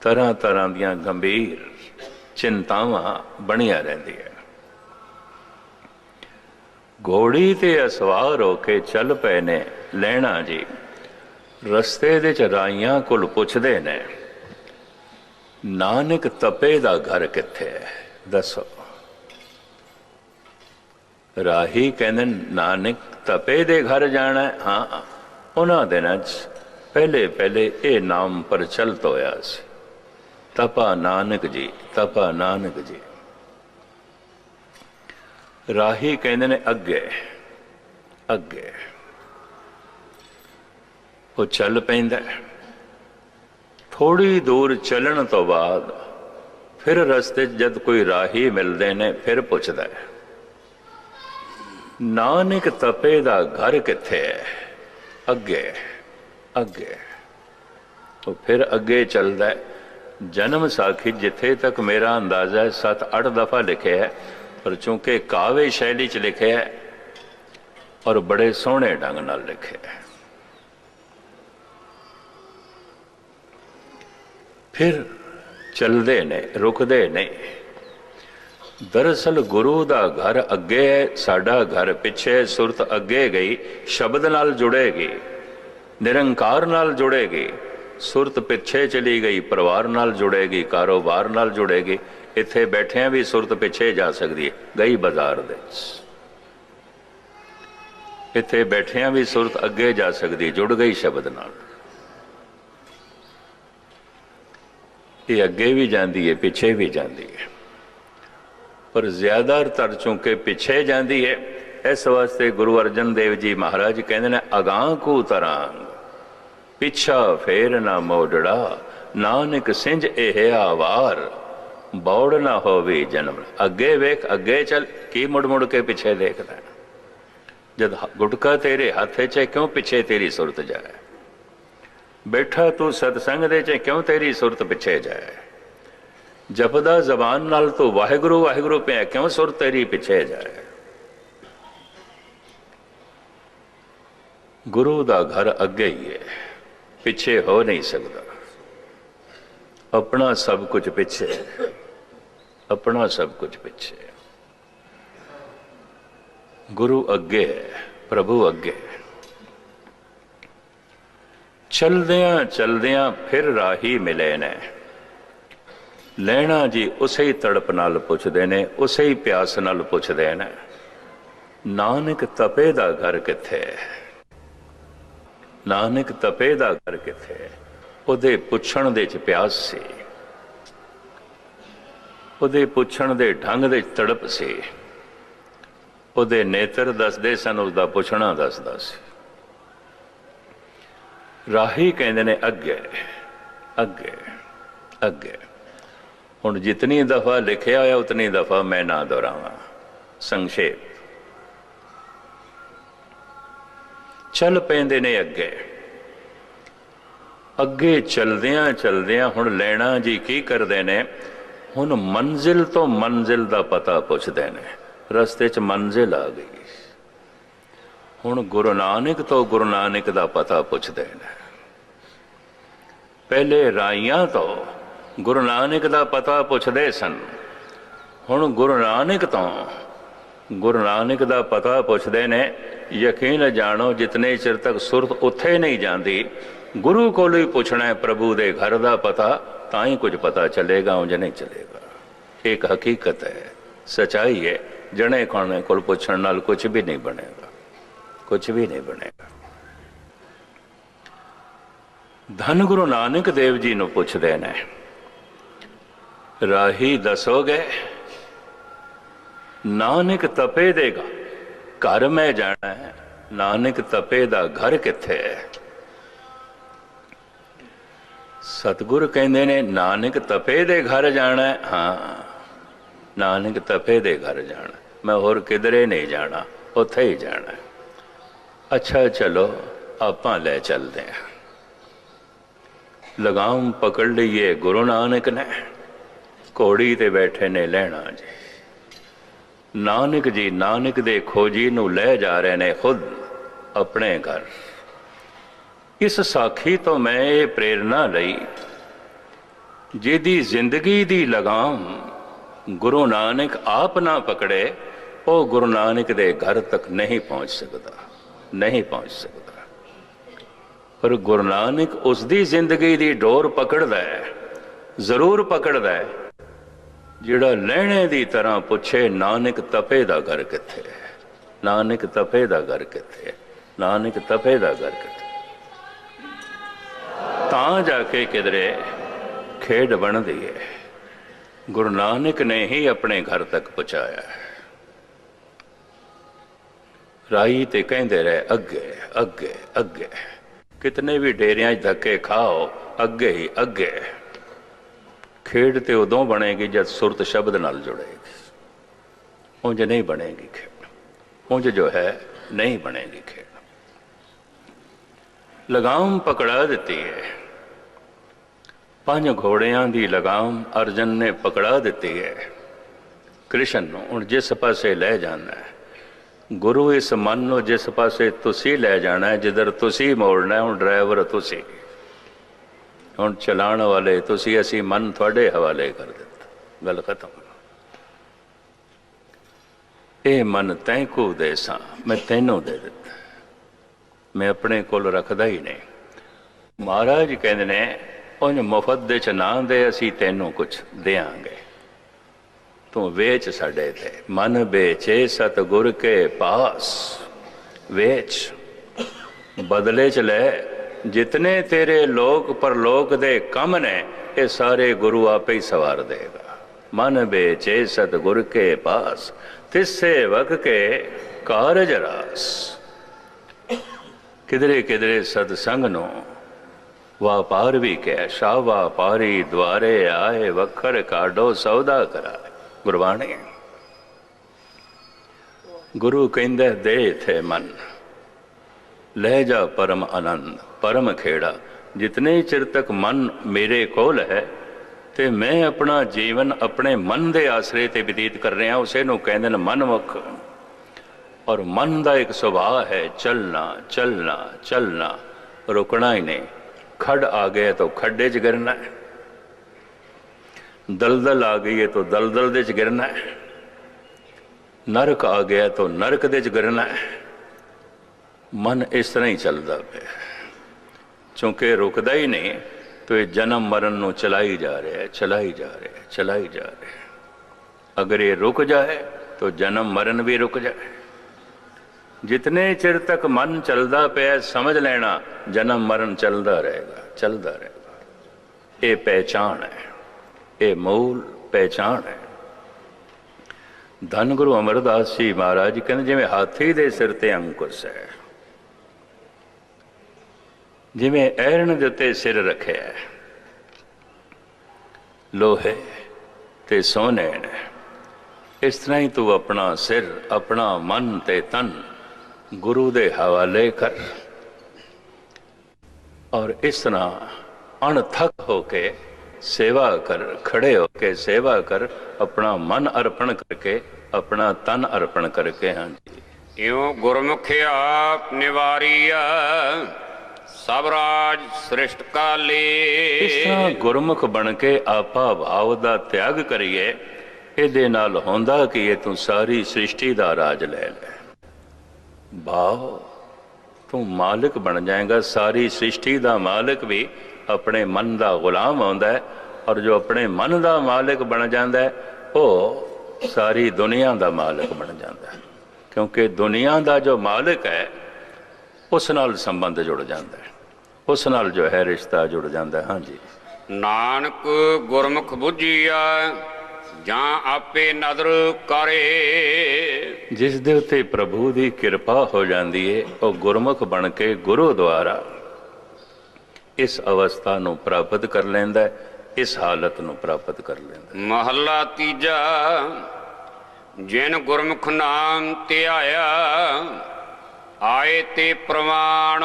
ਤਰ੍ਹਾਂ ਤਰ੍ਹਾਂ ਦੀਆਂ ਗੰਭੀਰ ਚਿੰਤਾਵਾਂ ਬਣੀਆਂ ਰਹਿੰਦੀਆਂ ਘੋੜੀ ਤੇ ਅਸਵਾਰ ਹੋ ਕੇ ਚੱਲ ਪਏ ਨੇ ਲੈਣਾ ਜੀ। ਰਸਤੇ ਦੇ ਚ ਕੋਲ ਪੁੱਛਦੇ ਨੇ, ਨਾਨਕ ਤਪੇ ਦਾ ਘਰ ਕਿੱਥੇ ਹੈ? ਦੱਸੋ। ਰਾਹੀ ਕਹਿੰਦੇ ਨਾਨਕ ਤਪੇ ਦੇ ਘਰ ਜਾਣਾ ਹਾਂ। ਉਹਨਾਂ ਦਿਨਾਂ 'ਚ ਪਹਿਲੇ ਪਹਿਲੇ ਇਹ ਨਾਮ ਪ੍ਰਚਲਿਤ ਹੋਇਆ ਸੀ। ਤਪਾ ਨਾਨਕ ਜੀ, ਤਪਾ ਨਾਨਕ ਜੀ। ਰਾਹੀ ਕਹਿੰਦੇ ਨੇ ਅੱਗੇ ਅੱਗੇ। ਉਹ ਚੱਲ ਪੈਂਦਾ। ਥੋੜੀ ਦੂਰ ਚੱਲਣ ਤੋਂ ਬਾਅਦ ਫਿਰ ਰਸਤੇ 'ਚ ਜਦ ਕੋਈ ਰਾਹੀ ਮਿਲਦੇ ਨੇ ਫਿਰ ਪੁੱਛਦਾ ਹੈ, ਨਾਨਕ ਤਪੇ ਦਾ ਘਰ ਕਿੱਥੇ ਹੈ? ਅੱਗੇ। ਅੱਗੇ। ਉਹ ਫਿਰ ਅੱਗੇ ਚੱਲਦਾ ਜਨਮ ਸਾਖੀ ਜਿੱਥੇ ਤੱਕ ਮੇਰਾ ਅੰਦਾਜ਼ਾ ਹੈ 7-8 ਦਫਾ ਲਿਖਿਆ ਹੈ, ਪਰ ਚੂੰਕਿ ਕਾਵੇ ਸ਼ੈਲੀ ਚ ਲਿਖਿਆ ਹੈ ਔਰ ਬੜੇ ਸੋਹਣੇ ਢੰਗ ਨਾਲ ਲਿਖਿਆ ਹੈ। ਫਿਰ ਚੱਲਦੇ ਨੇ, ਰੁਕਦੇ ਨਹੀਂ ਦਰਅਸਲ ਗੁਰੂ ਦਾ ਘਰ ਅੱਗੇ ਹੈ, ਸਾਡਾ ਘਰ ਪਿੱਛੇ ਸੁਰਤ ਅੱਗੇ ਗਈ, ਸ਼ਬਦ ਨਾਲ ਜੁੜੇਗੀ ਨਿਰੰਕਾਰ ਨਾਲ ਜੁੜੇਗੀ, ਸੁਰਤ ਪਿੱਛੇ ਚਲੀ ਗਈ, ਪਰਿਵਾਰ ਨਾਲ ਜੁੜੇਗੀ, ਕਾਰੋਬਾਰ ਨਾਲ ਜੁੜੇਗੀ, ਇੱਥੇ ਬੈਠਿਆਂ ਵੀ ਸੁਰਤ ਪਿੱਛੇ ਜਾ ਸਕਦੀ ਹੈ, ਗਈ ਬਾਜ਼ਾਰ ਦੇ ਇੱਥੇ ਬੈਠਿਆਂ ਵੀ ਸੁਰਤ ਅੱਗੇ ਜਾ ਸਕਦੀ ਜੁੜ ਗਈ ਸ਼ਬਦ ਨਾਲ। ਇਹ ਅੱਗੇ ਵੀ ਜਾਂਦੀ ਹੈ, ਪਿੱਛੇ ਵੀ ਜਾਂਦੀ ਹੈ। ਪਰ ਜ਼ਿਆਦਾਤਰ ਚੁੰਕੇ ਪਿੱਛੇ ਜਾਂਦੀ ਹੈ ਇਸ ਵਾਸਤੇ ਗੁਰੂ ਅਰਜਨ ਦੇਵ ਜੀ ਮਹਾਰਾਜ ਕਹਿੰਦੇ ਨੇ, ਅਗਾਹ ਕੋ ਤਰਾਂਗ, ਪਿੱਛਾ ਫੇਰ ਨਾ ਮੋੜੜਾ, ਨਾਨਕ ਸਿੰਜ ਇਹ ਆਵਾਰ, ਬੌੜ ਨਾ ਹੋਵੇ ਜਨਮ। ਅੱਗੇ ਵੇਖ, ਅੱਗੇ ਚੱਲ, ਕੀ ਮੁੜ ਮੁੜ ਕੇ ਪਿੱਛੇ ਦੇਖਦਾ ਹੈ? ਜਦ ਗੁਟਕਾ ਤੇਰੇ ਹੱਥੇ 'ਚ ਕਿਉਂ ਪਿੱਛੇ ਤੇਰੀ ਸੁਰਤ ਜਾਏ? ਬੈਠਾ ਤੂੰ ਸਤਸੰਗ ਦੇ 'ਚ ਕਿਉਂ ਤੇਰੀ ਸੁਰਤ ਪਿੱਛੇ ਜਾਏ? ਜਪਦਾ ਜ਼ਬਾਨ ਨਾਲ ਤੂੰ ਵਾਹਿਗੁਰੂ ਵਾਹਿਗੁਰੂ ਪਿਆ, ਕਿਉਂ ਸੁਰਤ ਤੇਰੀ ਪਿੱਛੇ ਜਾਏ? ਗੁਰੂ ਦਾ ਘਰ ਅੱਗੇ ਹੀ ਹੈ। ਪਿੱਛੇ ਹੋ ਨਹੀਂ ਸਕਦਾ। ਆਪਣਾ ਸਭ ਕੁਝ ਪਿੱਛੇ ਆਪਣਾ ਸਭ ਕੁਝ ਪਿੱਛੇ ਗੁਰੂ ਅੱਗੇ ਹੈ, ਪ੍ਰਭੂ ਅੱਗੇ ਚਲਦਿਆਂ ਚਲਦਿਆਂ ਫਿਰ ਰਾਹੀ ਮਿਲੇ ਨੇ। ਲੈਣਾ ਜੀ ਉਸੇ ਹੀ ਤੜਪ ਨਾਲ ਪੁੱਛਦੇ ਨੇ, ਉਸੇ ਹੀ ਪਿਆਸ ਨਾਲ ਪੁੱਛਦੇ ਨੇ, ਨਾਨਕ ਤਪੇ ਦਾ ਘਰ ਕਿੱਥੇ ਹੈ? ਨਾਨਕ ਤਪੇ ਦਾ ਘਰ ਕਿਥੇ? ਹੈ ਉਹਦੇ ਪੁੱਛਣ ਦੇ ਚ ਪਿਆਸ ਸੀ। ਉਹਦੇ ਪੁੱਛਣ ਦੇ ਢੰਗ ਦੇ ਤੜਪ ਸੀ। ਉਹਦੇ ਨੇਤਰ ਦੱਸਦੇ ਸਨ ਉਸ ਦਾ ਪੁੱਛਣਾ ਦੱਸਦਾ ਸੀ। ਰਾਹੀ ਕਹਿੰਦੇ ਨੇ, ਅੱਗੇ ਅੱਗੇ ਅੱਗੇ। ਹੁਣ ਜਿਤਨੀ ਦਫਾ ਲਿਖਿਆ ਹੋਇਆ, ਉਤਨੀ ਦਫਾ ਮੈਂ ਨਾ ਦੁਹਰਾਵਾਂ। ਸੰਖੇਪ। ਚੱਲ ਪੈਂਦੇ ਨੇ ਅੱਗੇ। ਅੱਗੇ ਚਲਦਿਆਂ ਚਲਦਿਆਂ ਹੁਣ ਲੈਣਾ ਜੀ ਕੀ ਕਰਦੇ ਨੇ, ਹੁਣ ਮੰਜ਼ਿਲ ਤੋਂ ਮੰਜ਼ਿਲ ਦਾ ਪਤਾ ਪੁੱਛਦੇ ਨੇ। ਰਸਤੇ 'ਚ ਮੰਜ਼ਿਲ ਆ ਗਈ। ਹੁਣ ਗੁਰੂ ਨਾਨਕ ਤੋਂ ਗੁਰੂ ਨਾਨਕ ਦਾ ਪਤਾ ਪੁੱਛਦੇ ਨੇ। ਪਹਿਲੇ ਰਾਈਆਂ ਤੋਂ ਗੁਰੂ ਨਾਨਕ ਦਾ ਪਤਾ ਪੁੱਛਦੇ ਸਨ। ਹੁਣ ਗੁਰੂ ਨਾਨਕ ਤੋਂ ਗੁਰੂ ਨਾਨਕ ਦਾ ਪਤਾ ਪੁੱਛਦੇ ਨੇ, ਯਕੀਨ ਜਾਣੋ ਜਿਤਨੇ ਚਿਰ ਤੱਕ ਸੁਰਤ ਉੱਥੇ ਨਹੀਂ ਜਾਂਦੀ, ਗੁਰੂ ਕੋਲ ਹੀ ਪੁੱਛਣਾ ਪ੍ਰਭੂ ਦੇ ਘਰ ਦਾ ਪਤਾ, ਤਾਂ ਹੀ ਕੁਝ ਪਤਾ ਚੱਲੇਗਾ, ਉਂਝ ਨਹੀਂ ਚੱਲੇਗਾ। ਇੱਕ ਹਕੀਕਤ ਹੈ, ਸਚਾਈ ਹੈ, ਜਣੇ ਕੋਣੇ ਕੋਲ ਪੁੱਛਣ ਨਾਲ ਕੁਝ ਵੀ ਨਹੀਂ ਬਣੇਗਾ। ਕੁਝ ਵੀ ਨਹੀਂ ਬਣੇਗਾ। ਧੰਨ ਗੁਰੂ ਨਾਨਕ ਦੇਵ ਜੀ ਨੂੰ ਪੁੱਛਦੇ ਨੇ, ਰਾਹੀ ਦੱਸੋਗੇ ਨਾਨਕ ਤਪੇ ਦੇਗਾ। ਘਰ ਮੈਂ ਜਾਣਾ ਹੈ, ਨਾਨਕ ਤਪੇ ਦਾ ਘਰ ਕਿੱਥੇ ਹੈ? ਸਤਿਗੁਰ ਕਹਿੰਦੇ ਨੇ, ਨਾਨਕ ਤਪੇ ਦੇ ਘਰ ਜਾਣਾ ਹਾਂ। ਨਾਨਕ ਤਪੇ ਦੇ ਘਰ ਜਾਣਾ ਮੈਂ ਹੋਰ ਕਿਧਰੇ ਨਹੀਂ ਜਾਣਾ, ਉੱਥੇ ਹੀ ਜਾਣਾ ਅੱਛਾ, ਚਲੋ, ਆਪਾਂ ਲੈ ਚੱਲਦੇ ਹਾਂ। ਲਗਾਮ ਪਕੜ ਲਈਏ, ਗੁਰੂ ਨਾਨਕ ਨੇ। ਘੋੜੀ ਤੇ ਬੈਠੇ ਨੇ, ਲੈਣਾ ਜੀ। ਨਾਨਕ ਜੀ, ਨਾਨਕ ਦੇ ਖੋਜੀ ਨੂੰ ਲੈ ਜਾ ਰਹੇ ਨੇ ਖੁਦ ਆਪਣੇ ਘਰ। ਇਸ ਸਾਖੀ ਤੋਂ ਮੈਂ ਇਹ ਪ੍ਰੇਰਣਾ ਲਈ ਜਿਹਦੀ ਜ਼ਿੰਦਗੀ ਦੀ ਲਗਾਮ ਗੁਰੂ ਨਾਨਕ ਆਪ ਨਾ ਪਕੜੇ, ਉਹ ਗੁਰੂ ਨਾਨਕ ਦੇ ਘਰ ਤੱਕ ਨਹੀਂ ਪਹੁੰਚ ਸਕਦਾ, ਨਹੀਂ ਪਹੁੰਚ ਸਕਦਾ। ਪਰ ਗੁਰੂ ਨਾਨਕ ਉਸ ਦੀ ਜ਼ਿੰਦਗੀ ਦੀ ਡੋਰ ਪਕੜਦਾ ਹੈ, ਜ਼ਰੂਰ ਪਕੜਦਾ ਹੈ। ਜਿਹੜਾ ਲੈਣੇ ਦੀ ਤਰ੍ਹਾਂ ਪੁੱਛੇ, ਨਾਨਕ ਤਪੇ ਦਾ ਘਰ ਕਿੱਥੇ? ਨਾਨਕ ਤਪੇ ਦਾ ਘਰ ਕਿੱਥੇ? ਨਾਨਕ ਤਪੇ ਦਾ ਘਰ ਕਿੱਥੇ? ਤਾਂ ਜਾ ਕੇ ਕਿਧਰੇ ਖੇਡ ਬਣਦੀ ਹੈ ਗੁਰੂ ਨਾਨਕ ਨੇ ਹੀ ਆਪਣੇ ਘਰ ਤੱਕ ਪਹੁੰਚਾਇਆ। ਹੈ ਰਾਈ ਤੇ ਕਹਿੰਦੇ ਰਹੇ, ਅੱਗੇ ਅੱਗੇ ਅੱਗੇ। ਕਿਤਨੇ ਵੀ ਡੇਰਿਆਂ 'ਚ ਧੱਕੇ ਖਾਓ, ਅੱਗੇ ਹੀ ਅੱਗੇ। ਖੇਡ ਤੇ ਉਦੋਂ ਬਣੇਗੀ ਜਦ ਸੁਰਤ ਸ਼ਬਦ ਨਾਲ ਜੁੜੇਗੀ। ਉਂਝ ਨਹੀਂ ਬਣੇਗੀ ਖੇਡ। ਉਂਝ ਜੋ ਹੈ ਨਹੀਂ ਬਣੇਗੀ ਖੇਡ। ਲਗਾਮ ਪਕੜਾ ਦਿੱਤੀ ਹੈ ਪੰਜ ਘੋੜਿਆਂ ਦੀ ਲਗਾਮ ਅਰਜਨ ਨੇ ਪਕੜਾ ਦਿੱਤੀ ਹੈ ਕ੍ਰਿਸ਼ਨ ਨੂੰ ਹੁਣ ਜਿਸ ਪਾਸੇ ਲੈ ਜਾਣਾ ਹੈ ਗੁਰੂ ਇਸ ਮਨ ਨੂੰ ਜਿਸ ਪਾਸੇ ਤੁਸੀਂ ਲੈ ਜਾਣਾ ਹੈ ਜਿੱਧਰ ਤੁਸੀਂ ਮੋੜਨਾ ਹੈ, ਹੁਣ ਡਰਾਈਵਰ ਤੁਸੀਂ। ਹੁਣ ਚਲਾਉਣ ਵਾਲੇ, ਤੁਸੀਂ ਅਸੀਂ ਮਨ ਤੁਹਾਡੇ ਹਵਾਲੇ ਕਰ ਦਿੱਤਾ। ਗੱਲ ਖਤਮ। ਇਹ ਮਨ ਤੈਂ ਕੋ ਦੇ ਸਾਂ, ਮੈਂ ਤੈਨੂੰ ਦੇ ਦਿੱਤਾ। ਮੈਂ ਆਪਣੇ ਕੋਲ ਰੱਖਦਾ ਹੀ ਨਹੀਂ। ਮਹਾਰਾਜ ਕਹਿੰਦੇ ਨੇ ਉਹਨ ਮੁਫਤ ਦੇ ਚ ਨਾ ਦੇ, ਅਸੀਂ ਤੈਨੂੰ ਕੁਝ ਦੇਾਂਗੇ ਤੂੰ ਵੇਚ ਸਾਡੇ ਤੇ। ਮਨ ਵੇਚੇ ਸਤਗੁਰ ਕੇ ਪਾਸ। ਵੇਚ। ਬਦਲੇ ਚ ਲੈ ਜਿਤਨੇ ਤੇਰੇ ਲੋਕ ਪਰਲੋਕ ਦੇ ਕੰਮ ਨੇ, ਇਹ ਸਾਰੇ ਗੁਰੂ ਆਪੇ ਹੀ ਸਵਾਰ ਦੇਗਾ। ਮਨ ਬੇਚੇ ਸਤਗੁਰ ਕੇ ਪਾਸ, ਤਿਸੇ ਵਕ ਕੇ ਕਾਰਜ ਰਾਸ। ਕਿਧਰੇ ਕਿਧਰੇ ਸਤ ਸੰਗ ਨੂੰ ਵਾਪਾਰ ਵੀ ਕਹਿ ਸ਼ਾ ਵਾਪਾਰੀ ਦੁਆਰੇ ਆਏ, ਵਖਰ ਕਾਢੋ ਸੌਦਾ ਕਰਾਏ। ਗੁਰਬਾਣੀ। ਗੁਰੂ ਕਹਿੰਦਾ ਦੇ ਥੇ ਮਨ, ਲੈ ਜਾ ਪਰਮ ਆਨੰਦ। ਪਰਮ ਖੇੜਾ, ਜਿਤਨੇ ਚਿਰ ਤੱਕ ਮਨ ਮੇਰੇ ਕੋਲ ਹੈ, ਤੇ ਮੈਂ ਆਪਣਾ ਜੀਵਨ ਆਪਣੇ ਮਨ ਦੇ ਆਸਰੇ ਤੇ ਬਤੀਤ ਕਰ ਰਿਹਾ ਉਸੇ ਨੂੰ ਕਹਿੰਦੇ ਨੇ ਮਨਮੁਖ। ਔਰ ਮਨ ਦਾ ਇੱਕ ਸੁਭਾਅ ਹੈ, ਚੱਲਣਾ ਚੱਲਣਾ ਚੱਲਣਾ, ਰੁਕਣਾ ਹੀ ਨਹੀਂ। ਖੜ ਆ ਗਿਆ ਤਾਂ ਖੱਡੇ 'ਚ ਗਿਰਨਾ ਹੈ। ਦਲਦਲ ਆ ਗਈ ਹੈ ਤਾਂ ਦਲਦਲ ਦੇ 'ਚ ਗਿਰਨਾ ਹੈ। ਨਰਕ ਆ ਗਿਆ ਤਾਂ ਨਰਕ ਦੇ 'ਚ ਗਿਰਨਾ ਹੈ। ਮਨ ਇਸ ਤਰ੍ਹਾਂ ਹੀ ਚੱਲਦਾ ਪਿਆ ਕਿਉਂਕਿ ਰੁਕਦਾ ਹੀ ਨਹੀਂ ਤੋ ਇਹ ਜਨਮ ਮਰਨ ਨੂੰ ਚਲਾਈ ਜਾ ਰਿਹਾ ਹੈ ਚਲਾਈ ਜਾ ਰਿਹਾ ਹੈ ਚਲਾਈ ਜਾ ਰਿਹਾ। ਹੈ ਅਗਰ ਇਹ ਰੁਕ ਜਾਏ ਤਾਂ ਜਨਮ ਮਰਨ ਵੀ ਰੁਕ ਜਾਏ। ਜਿਤਨੇ ਚਿਰ ਤੱਕ ਮਨ ਚੱਲਦਾ ਪਿਆ ਸਮਝ ਲੈਣਾ, ਜਨਮ ਮਰਨ ਚੱਲਦਾ ਰਹੇਗਾ ਚੱਲਦਾ ਰਹੇਗਾ। ਇਹ ਪਹਿਚਾਣ ਹੈ, ਇਹ ਮੂਲ ਪਹਿਚਾਣ ਹੈ। ਧੰਨ ਗੁਰੂ ਅਮਰਦਾਸ ਜੀ ਮਹਾਰਾਜ ਕਹਿੰਦੇ, ਜਿਵੇਂ ਹਾਥੀ ਦੇ ਸਿਰ ਤੇ ਅੰਕੁਸ਼ ਹੈ ਜਿਵੇਂ ਐਰਨ ਦੇ ਉੱਤੇ ਸਿਰ ਰੱਖਿਆ ਲੋਹੇ ਤੇ ਸੋਨੇ ਨੇ ਇਸ ਤਰ੍ਹਾਂ ਹੀ ਤੂੰ ਆਪਣਾ ਸਿਰ, ਆਪਣਾ ਮਨ ਤੇ ਤਨ ਗੁਰੂ ਦੇ ਹਵਾਲੇ ਕਰ। ਔਰ ਇਸ ਤਰ੍ਹਾਂ ਅਣਥਕ ਹੋ ਕੇ ਸੇਵਾ ਕਰ, ਖੜੇ ਹੋ ਕੇ ਸੇਵਾ ਕਰ, ਆਪਣਾ ਮਨ ਅਰਪਣ ਕਰਕੇ, ਆਪਣਾ ਤਨ ਅਰਪਣ ਕਰਕੇ, ਹਾਂਜੀ। ਇਉ ਗੁਰਮੁਖ ਆਪ ਨਿਵਾਰੀਆ ਸਭ ਰਾਜ ਸ੍ਰਿਸ਼ਟ ਕਾਲੇ। ਇਸ ਤਰ੍ਹਾਂ ਗੁਰਮੁਖ ਬਣ ਕੇ ਆਪਾ ਭਾਵ ਦਾ ਤਿਆਗ ਕਰੀਏ, ਇਹਦੇ ਨਾਲ ਹੁੰਦਾ ਕਿ ਇਹ ਤੂੰ ਸਾਰੀ ਸ੍ਰਿਸ਼ਟੀ ਦਾ ਰਾਜ ਲੈ ਲੈ। ਭਾਵ, ਤੂੰ ਮਾਲਕ ਬਣ ਜਾਏਗਾ, ਸਾਰੀ ਸ੍ਰਿਸ਼ਟੀ ਦਾ ਮਾਲਕ ਵੀ ਆਪਣੇ ਮਨ ਦਾ ਗੁਲਾਮ ਹੁੰਦਾ ਹੈ ਔਰ ਜੋ ਆਪਣੇ ਮਨ ਦਾ ਮਾਲਕ ਬਣ ਜਾਂਦਾ ਹੈ, ਉਹ ਸਾਰੀ ਦੁਨੀਆ ਦਾ ਮਾਲਕ ਬਣ ਜਾਂਦਾ ਹੈ। ਕਿਉਂਕਿ ਦੁਨੀਆ ਦਾ ਜੋ ਮਾਲਕ ਹੈ, ਉਸ ਨਾਲ ਸੰਬੰਧ ਜੁੜ ਜਾਂਦਾ ਹੈ। ਉਸ ਨਾਲ ਜੋ ਹੈ ਰਿਸ਼ਤਾ ਜੁੜ ਜਾਂਦਾ ਹਾਂਜੀ। ਨਾਨਕ ਗੁਰਮੁਖ ਬੁੱਝੀਆ ਜਾਂ ਆਪੇ ਨਦਰ ਕਰੇ। ਜਿਸ ਦੇ ਉੱਤੇ ਪ੍ਰਭੂ ਦੀ ਕਿਰਪਾ ਹੋ ਜਾਂਦੀ ਹੈ ਉਹ ਗੁਰਮੁਖ ਬਣ ਕੇ ਗੁਰੂ ਦੁਆਰਾ ਇਸ ਅਵਸਥਾ ਨੂੰ ਪ੍ਰਾਪਤ ਕਰ ਲੈਂਦਾ ਹੈ ਇਸ ਹਾਲਤ ਨੂੰ ਪ੍ਰਾਪਤ ਕਰ ਲੈਂਦਾ। ਮਹੱਲਾ ਤੀਜਾ ਜਿਨ ਗੁਰਮੁਖ ਨਾਮ ਧਿਆਇਆ ਆਏ ਤੇ ਪ੍ਰਮਾਣ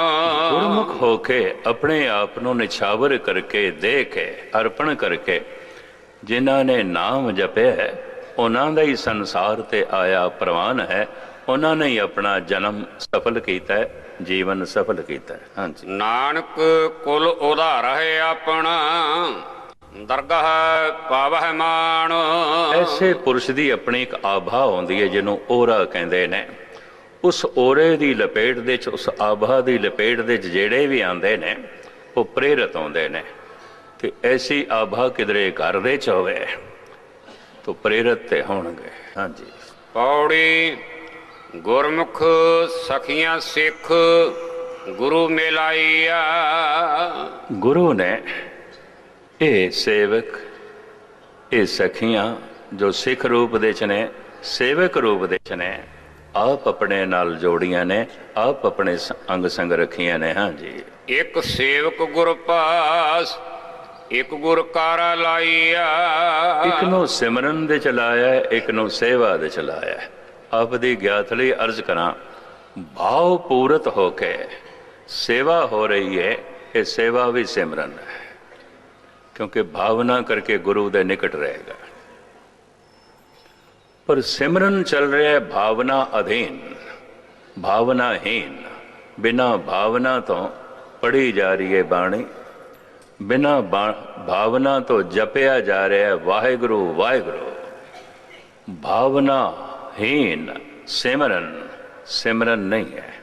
ਗੁਰਮੁਖ ਹੋ ਕੇ ਆਪਣੇ ਆਪ ਨੂੰ ਨਿਛਾਵਰ ਕਰਕੇ ਦੇ ਕੇ ਅਰਪਣ ਕਰਕੇ ਜਿਨ੍ਹਾਂ ਨੇ ਨਾਮ ਜਪਿਆ ਹੈ ਉਹਨਾਂ ਦਾ ਹੀ ਸੰਸਾਰ ਤੇ ਆਇਆ ਪ੍ਰਵਾਨ ਹੈ। ਉਹਨਾਂ ਨੇ ਹੀ ਆਪਣਾ ਜਨਮ ਸਫਲ ਕੀਤਾ ਹੈ ਜੀਵਨ ਸਫਲ ਕੀਤਾ ਹੈ। ਹਾਂਜੀ। ਨਾਨਕ ਕੁਲ ਉਧਾਰ ਹੈ ਆਪਣਾ ਦਰਗਾਹ ਪਾਵਹਿ ਮਾਣ। ਐਸੇ ਪੁਰਸ਼ ਦੀ ਆਪਣੀ ਇੱਕ ਆਭਾ ਹੁੰਦੀ ਹੈ ਜਿਹਨੂੰ ਔਰਾ ਕਹਿੰਦੇ ਨੇ। ਉਸ ਔਰੇ ਦੀ ਲਪੇਟ ਦੇ ਚ ਉਸ ਆਭਾ ਦੀ ਲਪੇਟ ਦੇ ਚ ਜਿਹੜੇ ਵੀ ਆਉਂਦੇ ਨੇ ਉਹ ਪ੍ਰੇਰਿਤ ਹੁੰਦੇ ਨੇ ਤੇ ਐਸੀ ਆਭਾ ਕਿਧਰੇ ਘਰ ਦੇ ਚ ਹੋਵੇ ਤਾਂ ਪ੍ਰੇਰਿਤ ਤੇ ਹੋਣਗੇ। ਹਾਂਜੀ। ਪੌੜੀ ਗੁਰਮੁਖ ਸਖੀਆਂ ਸਿੱਖ ਗੁਰੂ ਮਿਲਾਈਆ। ਗੁਰੂ ਨੇ ਇਹ ਸੇਵਕ ਇਹ ਸਖੀਆਂ ਜੋ ਸਿੱਖ ਰੂਪ ਦੇ ਚ ਨੇ ਸੇਵਕ ਰੂਪ ਦੇ ਚ ਨੇ ਆਪ ਆਪਣੇ ਨਾਲ ਜੋੜੀਆਂ ਨੇ ਆਪ ਆਪਣੇ ਅੰਗ ਸੰਗ ਰੱਖੀਆਂ ਨੇ ਹਾਂਜੀ ਇੱਕ ਸੇਵਕ ਗੁਰ ਪਾਸ ਇੱਕ ਗੁਰ ਕਾਰਾ ਲਾਈਆ ਇੱਕ ਨੂੰ ਸਿਮਰਨ ਦੇ ਚਲਾਇਆ ਇੱਕ ਨੂੰ ਸੇਵਾ ਦੇ ਚਲਾਇਆ। ਆਪ ਦੀ ਗਿਆਤ ਲਈ ਅਰਜ਼ ਕਰਾਂ ਭਾਵ ਪੂਰਤ ਹੋ ਕੇ ਸੇਵਾ ਹੋ ਰਹੀ ਹੈ ਇਹ ਸੇਵਾ ਵੀ ਸਿਮਰਨ ਹੈ। ਕਿਉਂਕਿ ਭਾਵਨਾ ਕਰਕੇ ਗੁਰੂ ਦੇ ਨਿਕਟ ਰਹੇਗਾ। ਪਰ ਸਿਮਰਨ ਚੱਲ ਰਿਹਾ ਹੈ ਭਾਵਨਾ ਅਧੀਨ ਭਾਵਨਾਹੀਨ ਬਿਨਾ ਭਾਵਨਾ ਤੋਂ ਪੜੀ ਜਾ ਰਹੀ ਹੈ ਬਾਣੀ, ਬਿਨਾ ਭਾਵਨਾ ਤੋਂ ਜਪਿਆ ਜਾ ਰਿਹਾ ਹੈ ਵਾਹਿਗੁਰੂ ਵਾਹਿਗੁਰੂ। ਭਾਵਨਾਹੀਨ ਸਿਮਰਨ ਸਿਮਰਨ ਨਹੀਂ ਹੈ।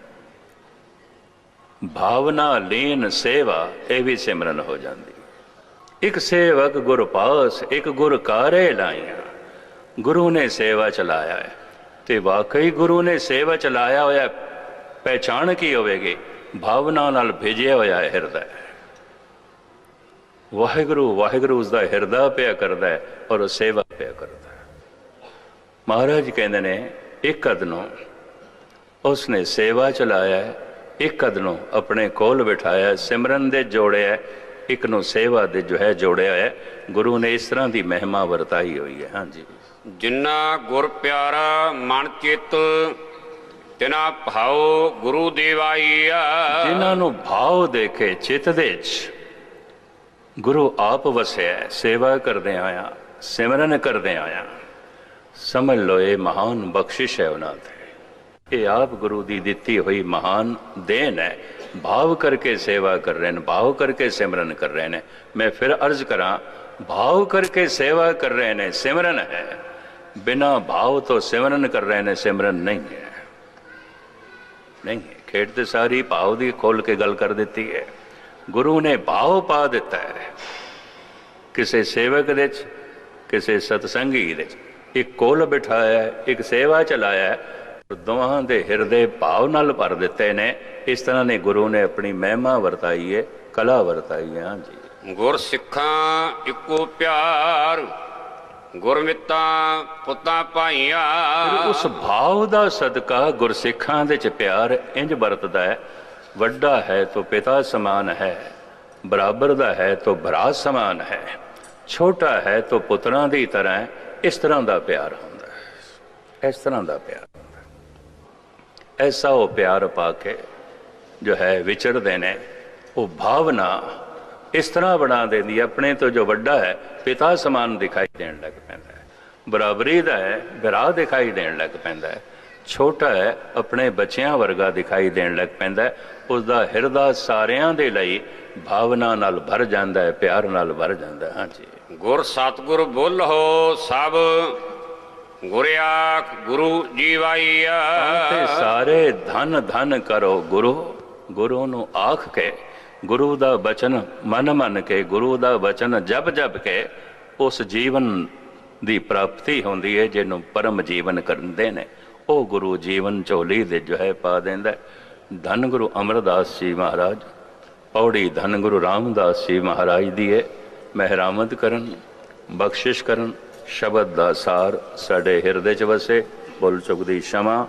ਭਾਵਨਾ ਲੀਨ ਸੇਵਾ, ਇਹ ਵੀ ਸਿਮਰਨ ਹੋ ਜਾਂਦੀ। ਇੱਕ ਸੇਵਕ ਗੁਰ ਪਾਸ, ਇੱਕ ਗੁਰ ਕਾਰੇ ਲਾਇਆ ਗੁਰੂ ਨੇ ਸੇਵਾ ਚਲਾਇਆ ਹੈ। ਤੇ ਵਾਕਈ ਗੁਰੂ ਨੇ ਸੇਵਾ ਚਲਾਇਆ ਹੋਇਆ ਪਹਿਚਾਣ ਕੀ ਹੋਵੇਗੀ? ਭਾਵਨਾ ਨਾਲ ਭੇਜਿਆ ਹੋਇਆ ਹੈ ਹਿਰਦਾ। ਵਾਹਿਗੁਰੂ ਵਾਹਿਗੁਰੂ ਉਸ ਦਾ ਹਿਰਦਾ ਪਿਆ ਕਰਦਾ ਹੈ ਔਰ ਉਹ ਸੇਵਾ ਪਿਆ ਕਰਦਾ ਹੈ। ਮਹਾਰਾਜ ਕਹਿੰਦੇ ਨੇ, ਇੱਕ ਕਦ ਨੂੰ ਉਸ ਨੇ ਸੇਵਾ ਚਲਾਇਆ ਇੱਕ ਕਦ ਨੂੰ ਆਪਣੇ ਕੋਲ ਬਿਠਾਇਆ ਸਿਮਰਨ ਦੇ ਜੋੜਿਆ ਇੱਕ ਨੂੰ ਸੇਵਾ ਦੇ ਜੋ ਹੈ ਜੋੜਿਆ ਹੈ। ਗੁਰੂ ਨੇ ਇਸ ਤਰ੍ਹਾਂ ਦੀ ਮਹਿਮਾ ਵਰਤਾਈ ਹੋਈ ਹੈ। ਹਾਂਜੀ। ਜਿਨ੍ਹਾਂ ਗੁਰ ਪਿਆਰਾ ਮਨ ਚਿਤ, ਤਿਨਾ ਭਾਉ ਗੁਰੂ ਦੇਵਾਈਆ। ਜਿਨ੍ਹਾਂ ਨੂੰ ਭਾਵ ਦੇਖੇ ਚਿੱਤ ਦੇ ਚ, ਗੁਰੂ ਆਪ ਵਸਿਆ, ਸੇਵਾ ਕਰਦੇ ਆਇਆ, ਸਿਮਰਨ ਕਰਦੇ ਆਇਆ। ਸਮਝ ਲਓ ਇਹ ਮਹਾਨ ਬਖਸ਼ਿਸ਼ ਹੈ ਉਹਨਾਂ ਤੇ। ਇਹ ਆਪ ਗੁਰੂ ਦੀ ਦਿੱਤੀ ਹੋਈ ਮਹਾਨ ਦੇਣ ਹੈ। ਭਾਵ ਕਰਕੇ ਸੇਵਾ ਕਰ ਰਹੇ ਨੇ, ਭਾਵ ਕਰਕੇ ਸਿਮਰਨ ਕਰ ਰਹੇ ਨੇ। ਮੈਂ ਫਿਰ ਅਰਜ਼ ਕਰਾਂ, ਭਾਵ ਕਰਕੇ ਸੇਵਾ ਕਰ ਰਹੇ ਨੇ, ਸਿਮਰਨ ਹੈ। ਬਿਨਾ ਭਾਵ ਤੋਂ ਸਿਮਰਨ ਕਰ ਰਹੇ ਨੇ ਸਿਮਰਨ ਨਹੀਂ ਹੈ ਨਹੀਂ ਹੈ। ਖੇਡ ਤੇ ਸਾਰੀ ਭਾਵ ਦੀ ਖੋਲ ਕੇ ਗੱਲ ਕਰ ਦਿੱਤੀ ਹੈ ਗੁਰੂ ਨੇ ਭਾਵ ਪਾ ਦਿੱਤਾ ਹੈ ਕਿਸੇ ਸੇਵਕ ਦੇ ਚ ਕਿਸੇ ਸਤਸੰਗੀ ਦੇ ਚ ਇੱਕ ਕੋਲ ਬਿਠਾਇਆ ਇੱਕ ਸੇਵਾ ਚਲਾਇਆ ਦੋਹਾਂ ਦੇ ਹਿਰਦੇ ਭਾਵ ਨਾਲ ਭਰ ਦਿੱਤੇ ਨੇ ਇਸ ਤਰ੍ਹਾਂ ਨੇ ਗੁਰੂ ਨੇ ਆਪਣੀ ਮਹਿਮਾ ਵਰਤਾਈ ਹੈ ਕਲਾ ਵਰਤਾਈ ਹੈ ਹਾਂਜੀ ਗੁਰ ਸਿੱਖਾਂ ਇੱਕੋ ਪਿਆਰ ਗੁਰਮਿਤਾਂ ਪੁੱਤਾਂ ਭਾਈਆਂ। ਉਸ ਭਾਵ ਦਾ ਸਦਕਾ ਗੁਰਸਿੱਖਾਂ ਦੇ ਚ ਪਿਆਰ ਇੰਜ ਵਰਤਦਾ ਹੈ, ਵੱਡਾ ਹੈ ਤਾਂ ਪਿਤਾ ਸਮਾਨ ਹੈ, ਬਰਾਬਰ ਦਾ ਹੈ ਤਾਂ ਭਰਾ ਸਮਾਨ ਹੈ, ਛੋਟਾ ਹੈ ਤਾਂ ਪੁੱਤਰਾਂ ਦੀ ਤਰ੍ਹਾਂ ਇਸ ਤਰ੍ਹਾਂ ਦਾ ਪਿਆਰ ਹੁੰਦਾ ਹੈ। ਇਸ ਤਰ੍ਹਾਂ ਦਾ ਪਿਆਰ ਹੁੰਦਾ ਐਸਾ ਉਹ ਪਿਆਰ ਪਾ ਕੇ ਜੋ ਹੈ ਵਿਚਰਦੇ ਨੇ, ਉਹ ਭਾਵਨਾ ਇਸ ਤਰ੍ਹਾਂ ਬਣਾ ਦਿੰਦੀ ਆਪਣੇ ਤੋਂ ਜੋ ਵੱਡਾ ਹੈ ਪਿਤਾ ਸਮਾਨ ਦਿਖਾਈ ਦੇਣ ਲੱਗ ਪੈਂਦਾ ਹੈ। ਬਰਾਬਰੀ ਦਾ ਹੈ ਭਰਾ ਦਿਖਾਈ ਦੇਣ ਲੱਗ ਪੈਂਦਾ ਹੈ। ਛੋਟਾ ਹੈ ਆਪਣੇ ਬੱਚਿਆਂ ਵਰਗਾ ਦਿਖਾਈ ਦੇਣ ਲੱਗ ਪੈਂਦਾ ਹੈ। ਉਸ ਦਾ ਹਿਰਦਾ ਸਾਰਿਆਂ ਦੇ ਲਈ ਭਾਵਨਾ ਨਾਲ ਭਰ ਜਾਂਦਾ ਹੈ ਪਿਆਰ ਨਾਲ ਭਰ ਜਾਂਦਾ ਹੈ। ਹਾਂਜੀ। ਗੁਰ ਸਤਗੁਰ ਬੋਲੋ ਸਭ ਗੁਰ ਆਖ ਗੁਰੂ ਜੀਵਾਈਆ। ਤੇ ਸਾਰੇ ਧਨ ਧਨ ਕਰੋ ਗੁਰੂ ਗੁਰੂ ਨੂੰ ਆਖ ਕੇ ਗੁਰੂ ਦਾ ਬਚਨ ਮਨ ਮੰਨ ਕੇ, ਗੁਰੂ ਦਾ ਬਚਨ ਜਪ ਜਪ ਕੇ, ਉਸ ਜੀਵਨ ਦੀ ਪ੍ਰਾਪਤੀ ਹੁੰਦੀ ਹੈ ਜਿਹਨੂੰ ਪਰਮ ਜੀਵਨ ਕਰਦੇ ਨੇ ਉਹ ਗੁਰੂ ਜੀਵਨ ਝੋਲੀ ਦੇ ਜੋ ਹੈ ਪਾ ਦਿੰਦਾ ਹੈ। ਧੰਨ ਗੁਰੂ ਅਮਰਦਾਸ ਜੀ ਮਹਾਰਾਜ, ਪੌੜੀ ਧੰਨ ਗੁਰੂ ਰਾਮਦਾਸ ਜੀ ਮਹਾਰਾਜ ਦੀ ਹੈ ਮਹਿਰਾਮਤ ਕਰਨ, ਬਖਸ਼ਿਸ਼ ਕਰਨ, ਸ਼ਬਦ ਦਾ ਸਾਰ ਸਾਡੇ ਹਿਰਦੇ 'ਚ ਵਸੇ, ਬੋਲ ਚੁੱਕਦੀ ਸ਼ਮਾ